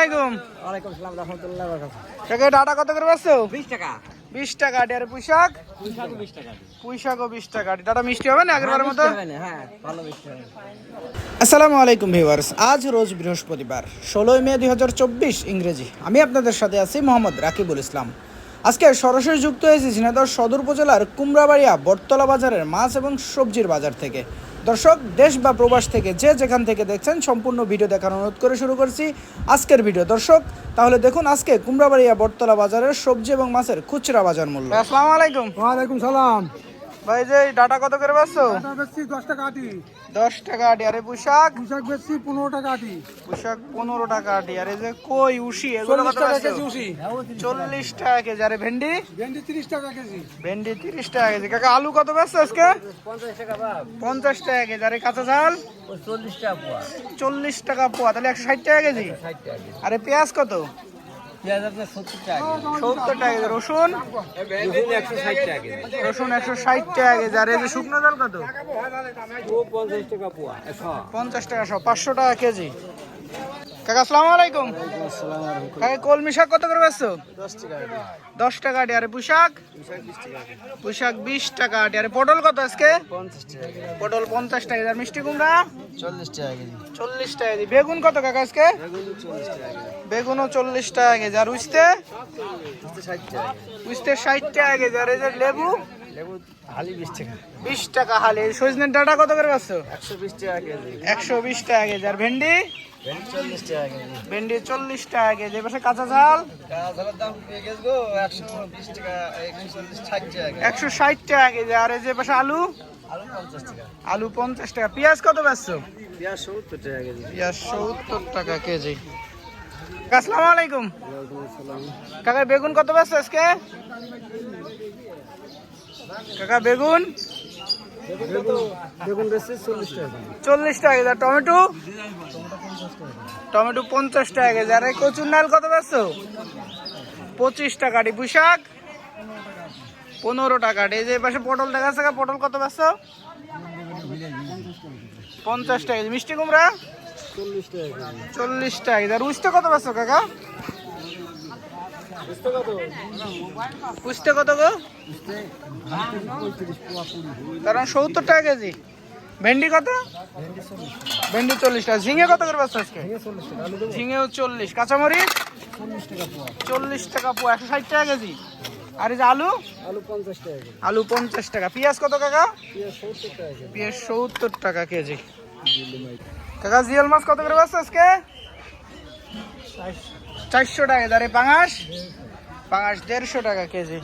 আলাইকুম। ওয়ালাইকুম সালাম রহমতুল্লাহ কাকা ডাটা কত করে পাচ্ছো? বিশ টাকা। বিশ টাকা আর পুঁইশাক? পুঁইশাক বিশ টাকা পুঁইশাকও বিশ টাকা। ডাটা মিষ্টি হবে না আগের মতো? হ্যাঁ ভালো টাকা আসসালামু আলাইকুম ভিউয়ার্স আজ রোজ বৃহস্পতিবার ষোলোই মে দু হাজার চব্বিশ ইংরেজি। আমি আপনাদের সাথে আছি মোহাম্মদ রাকিবুল ইসলাম। আজকে সরাসরি যুক্ত হয়েছি ঝিনাইদহ সদর উপজেলার কুমড়াবাড়িয়া বটতলা বাজারের মাছ এবং সবজির বাজার থেকে। দর্শক দেশ বা প্রবাস থেকে যে যেখান থেকে দেখছেন সম্পূর্ণ ভিডিও দেখার অনুরোধ করে শুরু করছি আজকের ভিডিও। দর্শক তাহলে দেখুন আজকে কুমড়াবাড়িয়া বটতলা বাজারের সবজি এবং মাছের খুচরা বাজার মূল্য। আসসালামু আলাইকুম। ওয়ালাইকুম সালাম। ভাই যে ডাটা কত করে পাচ্ছো টাকা বেচছি দশ টাকা আটি। দশ টাকা আটি। আরে পুঁশাক পুঁইশাক বেচছি পনেরো টাকা আটি। পোশাক পনেরো টাকা আটি। আর এই যে কই উশি এগুলো কত চল্লিশ টাকা কেজি। আরে ভেন্ডি? ভেন্ডি তিরিশ টাকা কেজি। ভেন্ডি তিরিশ টাকা কেজি। কাকা আলু কত বেচছো আজকে? পঞ্চাশ টাকা বাপ। পঞ্চাশ টাকা কেজি। আরে কাঁচা ঝাল? ও চল্লিশ টাকা পোয়া। চল্লিশ টাকা পোয়া। তাহলে একশো ষাট টাকা কেজি? টাকা আরে পেঁয়াজ কত? সত্তর টাকা রসুন? রসুন একশো ষাট টাকা কেজি। আর এই যে শুকনো জাল কত? পঞ্চাশ টাকা পঞ্চাশ টাকা সব পাঁচশো টাকা কেজি। কাকা আসসালামু আলাইকুম। কাকা কলমি শাক কত করে বেচছো? দশ টাকা আটি। আরে পুঁশাক পুঁশাক বিশ টাকা আটি। আরে পটল কত আজকে? পটল পঞ্চাশ টাকা আর মিষ্টি কুমড়া? চল্লিশ টাকা চল্লিশ টাকা কেজি। বেগুন কত কাকা আজকে? বেগুনও চল্লিশ টাকা কেজি। আর টাকা উঠতে ষাট টাকা কেজি। আর এই যে লেবু? লেবু হালি বিশ টাকা। বিশ টাকা হালি। সজনের ডাটা কত করে পাচ্ছ? একশো বিশ টাকা কেজি। একশো বিশ টাকা কেজি। আর ভেন্ডি? ভেন্ডি চল্লিশ টাকা কেজি। এবার কাঁচা ঝাল? একশো ষাট টাকা কেজি। আর এই যে পাশে আলু? আলু পঞ্চাশ টাকা। পেঁয়াজ কত বেচছ পেঁয়াজ সত্তর টাকা কেজি। পেঁয়াজ সত্তর টাকা কেজি। আসসালামু আলাইকুম। কাকা বেগুন কত বেচছ আজকে? কাকা বেগুন? চল্লিশ টাকা কেজি। টমেটো? টমেটো পঞ্চাশ টাকা কেজি। আর এই কচুর নাল কত বেচছ? পঁচিশ টাকা পুঁশাক পনেরো টাকা এই যে পাশে পটল দেখা যাচ্ছে পটল কত বেচছ? পঞ্চাশ টাকা মিষ্টি কুমড়া? চল্লিশ টাকা চল্লিশ টাকা আর উস্তে কত বেচছ কাকা? উস্তে কত গো? কারণ সত্তর টাকা কেজি। ভেন্ডি কত? ভেন্ডি চল্লিশ টাকা। ঝিঙে কত করে বেচছ আজকে? ঝিঙেও চল্লিশ। কাঁচামরিচ? চল্লিশ টাকা পো একশো ষাট টাকা কেজি। আর এই যে আলু? আলু পঞ্চাশ টাকা। আলু পঞ্চাশ টাকা পেঁয়াজ কত কাকা? পেঁয়াজ সত্তর টাকা কেজি। পেঁয়াজ সত্তর টাকা কেজি কাকা জিয়াল মাছ কত করে বেচছ আজকে? চারশো টাকা। দাঁড়িয়ে পাঙাশ? পাঙাশ দেড়শো টাকা কেজি।